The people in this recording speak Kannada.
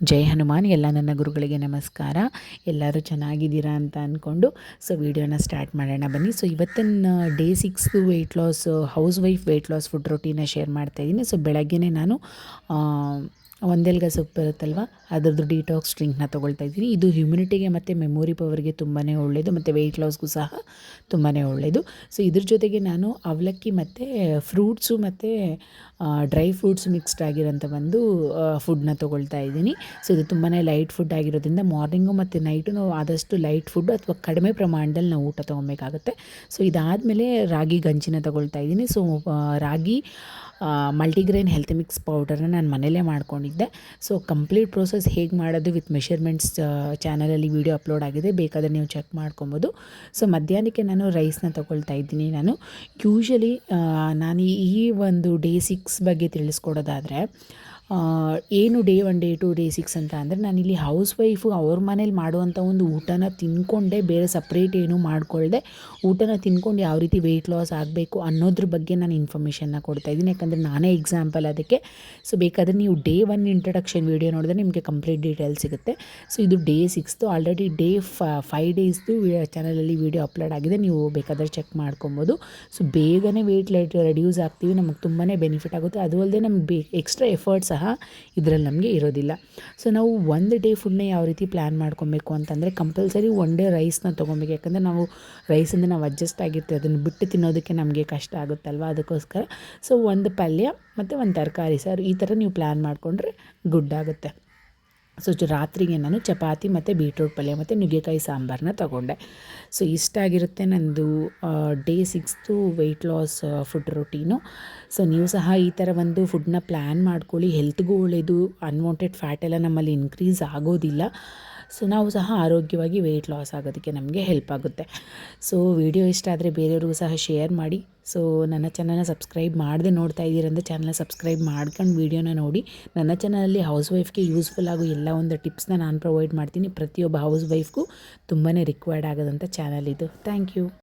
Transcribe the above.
ಜೈ ಹನುಮಾನ್, ಎಲ್ಲ ನನ್ನ ಗುರುಗಳಿಗೆ ನಮಸ್ಕಾರ. ಎಲ್ಲರೂ ಚೆನ್ನಾಗಿದ್ದೀರಾ ಅಂತ ಅಂದ್ಕೊಂಡು ಸೊ ವಿಡಿಯೋನ ಸ್ಟಾರ್ಟ್ ಮಾಡೋಣ ಬನ್ನಿ. ಸೊ ಇವತ್ತಿನ day ಸಿಕ್ಸ್ದು weight loss housewife weight loss food routine share ಮಾಡ್ತಾಯಿದ್ದೀನಿ ಸೊ ಬೆಳಗ್ಗೆ ನಾನು ಒಂದೆಲ್ಗ ಸೊಪ್ಪು ಇರುತ್ತಲ್ವ ಅದರದ್ದು ಡಿಟಾಕ್ಸ್ ಡ್ರಿಂಕ್ನ ತೊಗೊಳ್ತಾ ಇದ್ದೀನಿ. ಇದು ಹ್ಯುಮಿನಿಟಿಗೆ ಮತ್ತು ಮೆಮೊರಿ ಪವರ್ಗೆ ತುಂಬಾ ಒಳ್ಳೆಯದು ಮತ್ತು ವೆಯ್ಟ್ ಲಾಸ್ಗೂ ಸಹ ತುಂಬಾ ಒಳ್ಳೆಯದು ಸೊ ಇದ್ರ ಜೊತೆಗೆ ನಾನು ಅವಲಕ್ಕಿ ಮತ್ತು ಫ್ರೂಟ್ಸು ಮತ್ತು ಡ್ರೈ ಫ್ರೂಟ್ಸ್ ಮಿಕ್ಸ್ಡ್ ಆಗಿರೋಂಥ ಒಂದು ಫುಡ್ನ ತೊಗೊಳ್ತಾ ಇದ್ದೀನಿ. ಸೊ ಇದು ತುಂಬಾ ಲೈಟ್ ಫುಡ್ ಆಗಿರೋದ್ರಿಂದ ಮಾರ್ನಿಂಗು ಮತ್ತು ನೈಟು ನಾವು ಆದಷ್ಟು ಲೈಟ್ ಫುಡ್ ಅಥವಾ ಕಡಿಮೆ ಪ್ರಮಾಣದಲ್ಲಿ ನಾವು ಊಟ ತೊಗೊಬೇಕಾಗುತ್ತೆ ಸೊ ಇದಾದಮೇಲೆ ರಾಗಿ ಗಂಜಿನ ತೊಗೊಳ್ತಾ ಇದ್ದೀನಿ. ಸೊ ರಾಗಿ ಮಲ್ಟಿಗ್ರೈನ್ ಹೆಲ್ತ್ ಮಿಕ್ಸ್ ಪೌಡರ್ನ ನಾನು ಮನೇಲೇ ಮಾಡ್ಕೊಂಡಿದ್ದೆ. ಸೊ ಕಂಪ್ಲೀಟ್ ಪ್ರೋಸೆಸ್ ಹೇಗೆ ಮಾಡೋದು ವಿತ್ ಮೆಷರ್ಮೆಂಟ್ಸ್ ಚಾನಲಲ್ಲಿ ವೀಡಿಯೋ ಅಪ್ಲೋಡ್ ಆಗಿದೆ. ಬೇಕಾದರೆ ನೀವು ಚೆಕ್ ಮಾಡ್ಕೊಬೋದು. ಸೊ ಮಧ್ಯಾಹ್ನಕ್ಕೆ ನಾನು ರೈಸ್ನ ತೊಗೊಳ್ತಾ ಇದ್ದೀನಿ ನಾನು. ಯೂಶಲಿ ನಾನು ಈ- ಒಂದು ಡೇ ಸಿಕ್ಸ್ ಬಗ್ಗೆ ತಿಳಿಸ್ಕೊಡೋದಾದರೆ ಏನು day one day two day six ಅಂತ ಅಂದರೆ ನಾನಿಲ್ಲಿ ಹೌಸ್ ವೈಫು ಅವ್ರ ಮನೇಲಿ ಮಾಡುವಂಥ ಒಂದು ಊಟನ ತಿನ್ಕೊಂಡೆ, ಬೇರೆ ಸಪ್ರೇಟ್ ಏನೂ ಮಾಡ್ಕೊಳ್ಳದೆ ಊಟನ ತಿನ್ಕೊಂಡು ಯಾವ ರೀತಿ ವೆಯ್ಟ್ ಲಾಸ್ ಆಗಬೇಕು ಅನ್ನೋದ್ರ ಬಗ್ಗೆ ನಾನು ಇನ್ಫಾರ್ಮೇಷನ್ನ ಕೊಡ್ತಾ ಇದ್ದೀನಿ. ಯಾಕಂದರೆ ನಾನೇ ಎಕ್ಸಾಂಪಲ್ ಅದಕ್ಕೆ. ಸೊ ಬೇಕಾದರೆ ನೀವು ಡೇ ಒನ್ ಇಂಟ್ರಡಕ್ಷನ್ ವೀಡಿಯೋ ನೋಡಿದ್ರೆ ನಿಮಗೆ ಕಂಪ್ಲೀಟ್ ಡೀಟೇಲ್ ಸಿಗುತ್ತೆ. ಸೊ ಇದು day sixth already day five ಡೇಸ್ದು ಚಾನಲಲ್ಲಿ ವೀಡಿಯೋ ಅಪ್ಲೋಡ್ ಆಗಿದೆ. ನೀವು ಬೇಕಾದರೆ ಚೆಕ್ ಮಾಡ್ಕೊಬೋದು. ಸೊ ಬೇಗನೆ ವೆಯ್ಟ್ ಲೈಟ್ ರೆಡ್ಯೂಸ್ ಆಗ್ತೀವಿ. ನಮಗೆ ತುಂಬಾ ಬೆನಿಫಿಟ್ ಆಗುತ್ತೆ. ಅದು ಅಲ್ಲದೆ ನಮ್ಗೆ ಬೇ ಎಕ್ಸ್ಟ್ರಾ ಎಫರ್ಟ್ ಸಹ ಇದರಲ್ಲಿ ನಮಗೆ ಇರೋದಿಲ್ಲ. ಸೊ ನಾವು ಒಂದು ಡೇ ಫುಡ್ನ ಯಾವ ರೀತಿ ಪ್ಲ್ಯಾನ್ ಮಾಡ್ಕೊಬೇಕು ಅಂತಂದರೆ ಕಂಪಲ್ಸರಿ ಒನ್ ಡೇ ರೈಸ್ನ ತೊಗೊಬೇಕು. ಯಾಕಂದರೆ ನಾವು ರೈಸಿಂದ ನಾವು ಅಡ್ಜಸ್ಟ್ ಆಗಿರ್ತೀವಿ. ಅದನ್ನು ಬಿಟ್ಟು ತಿನ್ನೋದಕ್ಕೆ ನಮಗೆ ಕಷ್ಟ ಆಗುತ್ತಲ್ವ? ಅದಕ್ಕೋಸ್ಕರ. ಸೊ ಒಂದು ಪಲ್ಯ ಮತ್ತು ಒಂದು ತರಕಾರಿ ಸಾರು. ಈ ಥರ ನೀವು ಪ್ಲ್ಯಾನ್ ಮಾಡಿಕೊಂಡ್ರೆ ಗುಡ್ ಆಗುತ್ತೆ. ಸೊ ರಾತ್ರಿಗೆ ನಾನು ಚಪಾತಿ ಮತ್ತು ಬೀಟ್ರೂಟ್ ಪಲ್ಯ ಮತ್ತು ನುಗ್ಗೆಕಾಯಿ ಸಾಂಬಾರನ್ನ ತಗೊಂಡೆ. ಸೊ ಇಷ್ಟಾಗಿರುತ್ತೆ ನಂದು day sixth weight loss food routine so ನೀವು ಸಹ ಈ ಥರ ಒಂದು ಫುಡ್ನ ಪ್ಲ್ಯಾನ್ ಮಾಡ್ಕೊಳ್ಳಿ. ಹೆಲ್ತ್ಗೂ ಒಳ್ಳೆಯದು ಅನ್ವಾಂಟೆಡ್ ಫ್ಯಾಟ್ ಎಲ್ಲ ನಮ್ಮಲ್ಲಿ ಇನ್ಕ್ರೀಸ್ ಆಗೋದಿಲ್ಲ. ಸೊ ನಾವು ಸಹ ಆರೋಗ್ಯವಾಗಿ ವೆಯ್ಟ್ ಲಾಸ್ ಆಗೋದಕ್ಕೆ ನಮಗೆ ಹೆಲ್ಪ್ ಆಗುತ್ತೆ. ಸೊ ವಿಡಿಯೋ ಇಷ್ಟ ಆದರೆ ಬೇರೆಯವ್ರಿಗೂ ಸಹ ಶೇರ್ ಮಾಡಿ. ಸೊ ನನ್ನ ಚಾನಲ್ನ ಸಬ್ಸ್ಕ್ರೈಬ್ ಮಾಡದೆ ನೋಡ್ತಾ ಇದ್ದೀರಂದ್ರೆ ಚಾನಲ್ನ ಸಬ್ಸ್ಕ್ರೈಬ್ ಮಾಡ್ಕೊಂಡು ವೀಡಿಯೋನ ನೋಡಿ. ನನ್ನ ಚಾನಲಲ್ಲಿ ಹೌಸ್ ವೈಫ್ಗೆ ಯೂಸ್ಫುಲ್ ಆಗೋ ಎಲ್ಲ ಒಂದು ಟಿಪ್ಸ್ನ ನಾನು ಪ್ರೊವೈಡ್ ಮಾಡ್ತೀನಿ. ಪ್ರತಿಯೊಬ್ಬ ಹೌಸ್ ವೈಫ್ಗೂ ತುಂಬಾ ರಿಕ್ವೈರ್ಡ್ ಆಗೋದಂಥ ಚಾನಲ್ ಇದು. Thank you